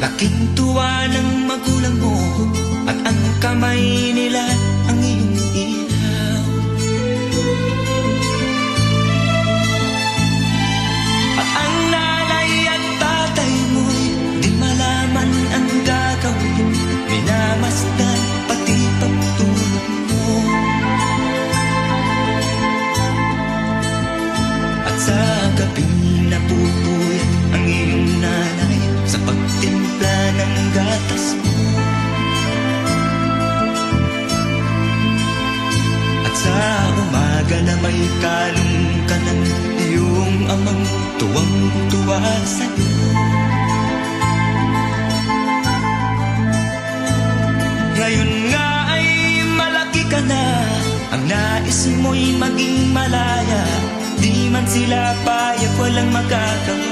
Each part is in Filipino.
Laking tuwa ng magulang mo At ang kamay nila ang iyong ilaw. At ang nanay at tatay mo'y Di malaman ang gagawin. Minamasdan pati pagtulog mo. At sa gabing pagtimpla ng gatas mo. At sa umaga na may kalong ka ng iyong amang Tuwang-tuwa sa'yo. Ngayon nga ay malaki ka na Ang nais mo'y maging malaya. Di man sila payag walang magagawa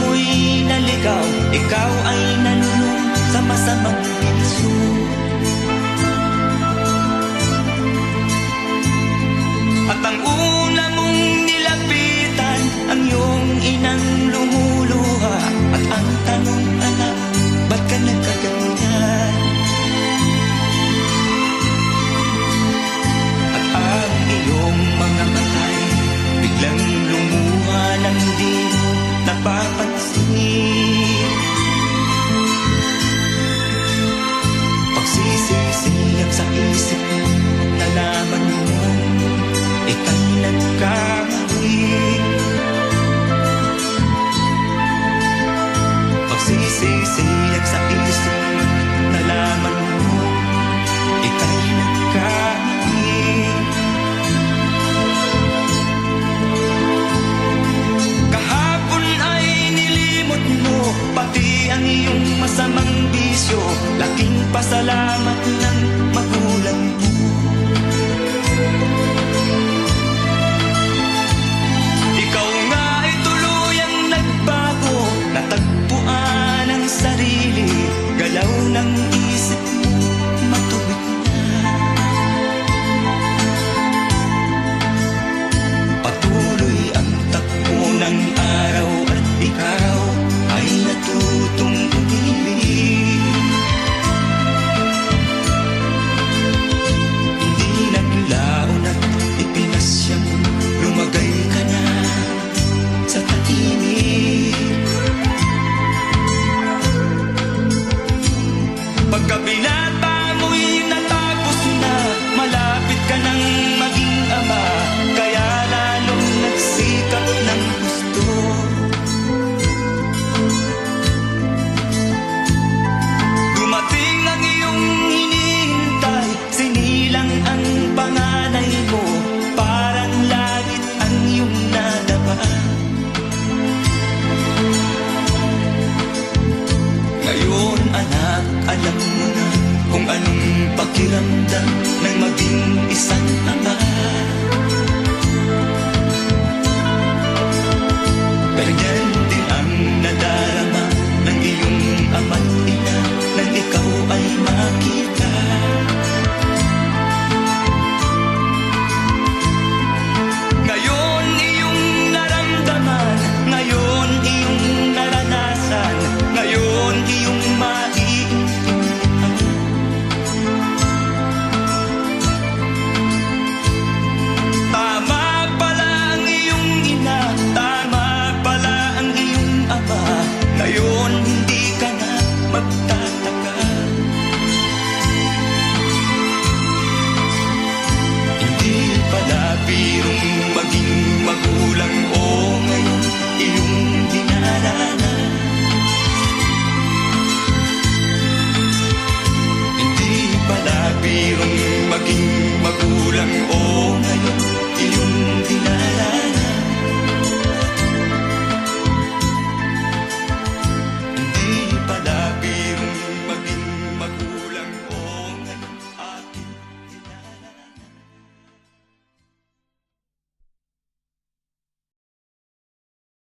mo'y naligaw. Ikaw ay nanulong sa masamang Pagsisisiyang sa isip Nalaman mo Ika'y nagkamali Kahapon ay nilimot mo Pati ang iyong masamang bisyo Laking pasalamat nâng alam mo na Kung anong pakiramdam Ng maging isang ama aking magulang o